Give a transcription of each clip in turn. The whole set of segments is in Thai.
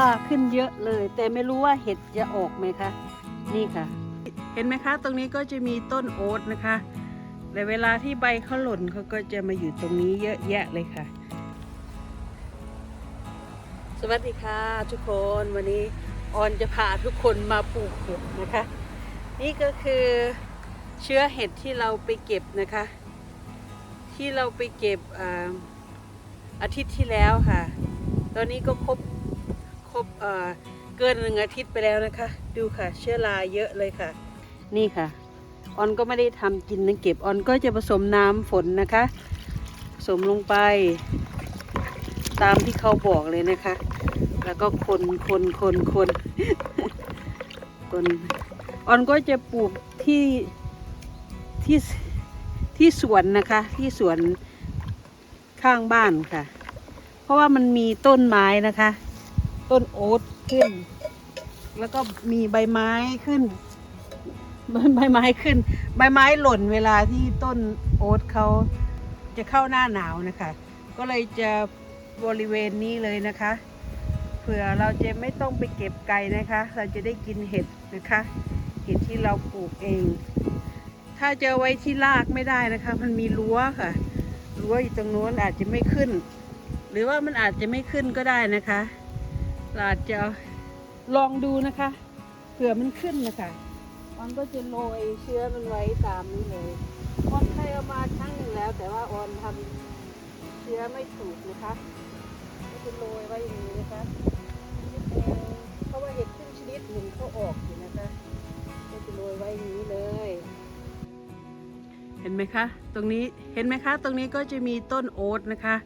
ราขึ้นเยอะเลย แต่ไม่รู้ว่าเห็ดจะออกไหมคะนี่ค่ะ เห็นไหมคะ ตรงนี้ก็จะมีต้นโอ๊ตนะคะแต่เวลาที่ใบเขาหล่นเขาก็จะมาอยู่ตรงนี้เยอะแยะเลยค่ะ สวัสดีค่ะ ทุกคนวันนี้ออนจะพาทุกคนมาปลูกเห็ดนะคะ นี่ก็คือเชื้อเห็ดที่เราไปเก็บนะคะ ที่เราไปเก็บออาทิตย์ที่แล้วค่ะ ตอนนี้ก็ครบ ครบเอ่อเกินหนึ่งอาทิตย์ไปแล้วนะคะ ดูค่ะ เชื้อราเยอะเลยค่ะ นี่ค่ะออนก็ไม่ได้ทำกินนะเก็บออนก็จะผสมน้ำฝนนะคะผสมลงไป ตามที่เขาบอกเลยนะคะ แล้วก็คนคนคนคนคนออนก็จะปลูกที่ที่ที่สวนนะคะ ที่สวนข้างบ้านค่ะ เพราะว่ามันมีต้นไม้นะคะ ต้นโอ๊ตขึ้น แล้วก็มีใบไม้ขึ้น ใบไม้ขึ้น ใบไม้หล่นเวลาที่ต้นโอ๊ตเขาจะเข้าหน้าหนาวนะคะ ก็เลยจะบริเวณนี้เลยนะคะ เผื่อเราจะไม่ต้องไปเก็บไกลนะคะ เราจะได้กินเห็ดนะคะ เห็ดที่เราปลูกเอง ถ้าจะเอไว้ที่รากไม่ได้นะคะ มันมีรั้วค่ะรั้วอยู่ตรงโน้นอาจจะไม่ขึ้น หรือว่ามันอาจจะไม่ขึ้นก็ได้นะคะ เราจะลองดูนะคะเผื่อมันขึ้นนะคะออนก็จะโรยเชื้อมันไว้ตามนี้เลยออนเคยเอามาครั้งหนึ่งแล้ว แต่ว่าออนทำเชื้อไม่ถูกนะคะก็จะโรยไว้อย่างนี้นะคะเพราะว่าเห็ดขึ้นชนิดหนึ่งเขาออกอยู่นะคะก็จะโรยไว้อย่างนี้เลย เห็นไหมคะ ตรงนี้เห็นไหมคะ ตรงนี้ก็จะมีต้นโอ๊ตนะคะ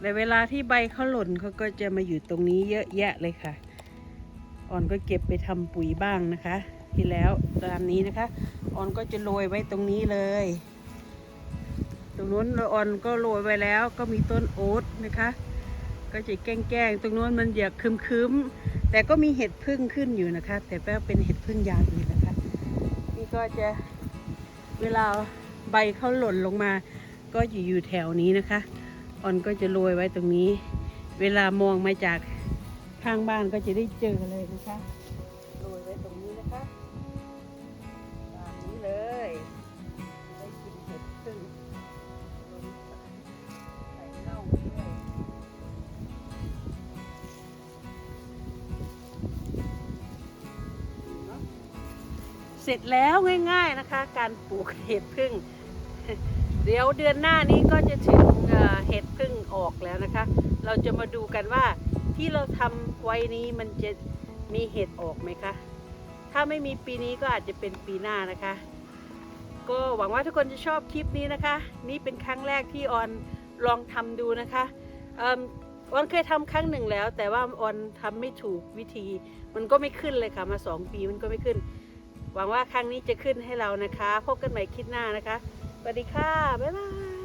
แต่เวลาที่ใบเขาหล่นเขาก็จะมาอยู่ตรงนี้เยอะแยะเลยค่ะ อ่อนก็เก็บไปทำปุ๋ยบ้างนะคะ ที่แล้วตามนี้นะคะ อ่อนก็จะโรยไว้ตรงนี้เลย ตรงนู้นอ่อนก็โรยไว้แล้วก็มีต้นโอ๊ตนะคะ ก็จะแกล้งๆตรงนู้นมันอยากคึมๆแต่ก็มีเห็ดพึ่งขึ้นอยู่นะคะ แต่แป้เป็นเห็ดพึ่งยางอื่นนะคะ นี่ก็จะเวลาใบเขาหล่นลงมา ก็อยู่อยู่แถวนี้นะคะ ออนก็จะโรยไว้ตรงนี้ เวลามองมาจากข้างบ้านก็จะได้เจอเลยนะคะโรยไว้ตรงนี้นะคะตามนี้เลยได้กินเห็ดพึ่งใส่เน่าด้วยเสร็จแล้วง่าย ๆนะคะ การปลูกเห็ดพึ่ง เดี๋ยวเดือนหน้านี้ก็จะถึงเห็ดพึ่งออกแล้วนะคะ เราจะมาดูกันว่าที่เราทำไว้นี้มันจะมีเห็ดออกไหมคะ ถ้าไม่มีปีนี้ก็อาจจะเป็นปีหน้านะคะ ก็หวังว่าทุกคนจะชอบคลิปนี้นะคะ นี่เป็นครั้งแรกที่ออนลองทำดูนะคะออนเคยทำครั้งหนึ่งแล้ว แต่ว่าออนทำไม่ถูกวิธี มันก็ไม่ขึ้นเลยค่ะมาสองปีมันก็ไม่ขึ้น หวังว่าครั้งนี้จะขึ้นให้เรานะคะ พบกันใหม่คลิปหน้านะคะ วัสดีค่ะ บ๊ายบาย